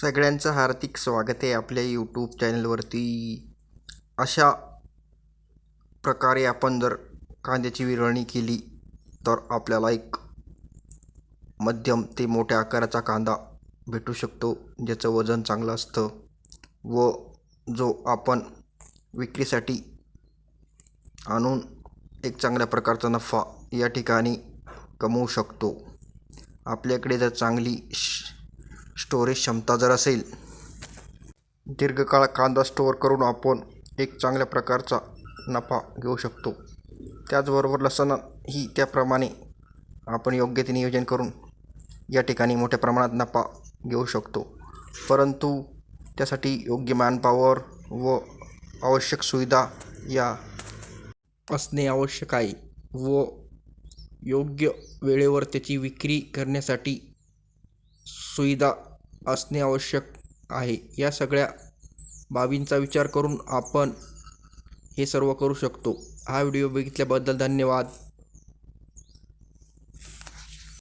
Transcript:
सगळ्यांचं हार्दिक स्वागत आहे आपल्या यूट्यूब चॅनलवरती अशा प्रकारे आपण जर कांद्याची विरळणी केली तर आपल्याला एक मध्यम ते मोठ्या आकाराचा कांदा भेटू शकतो ज्याचं वजन चांगलं असतं. व जो आपण विक्रीसाठी आणून एक चांगल्या प्रकारचा नफा या ठिकाणी कमवू शकतो. आपल्याकडे जर चांगली श स्टोरेज क्षमता जर असेल दीर्घकाळ कांदा स्टोअर करून आपण एक चांगल्या प्रकारचा नफा घेऊ शकतो. त्याचबरोबर लसणही त्याप्रमाणे आपण योग्य ते नियोजन करून या ठिकाणी मोठ्या प्रमाणात नफा घेऊ शकतो. परंतु त्यासाठी योग्य मॅनपॉवर व आवश्यक सुविधा या असणे आवश्यक आहे व योग्य वेळेवर त्याची विक्री करण्यासाठी सुविधा असणे आवश्यक आहे. या सगळ्या बाबींचा विचार करून आपण हे सर्व करू शकतो. हा व्हिडिओ बघितल्याबद्दल धन्यवाद.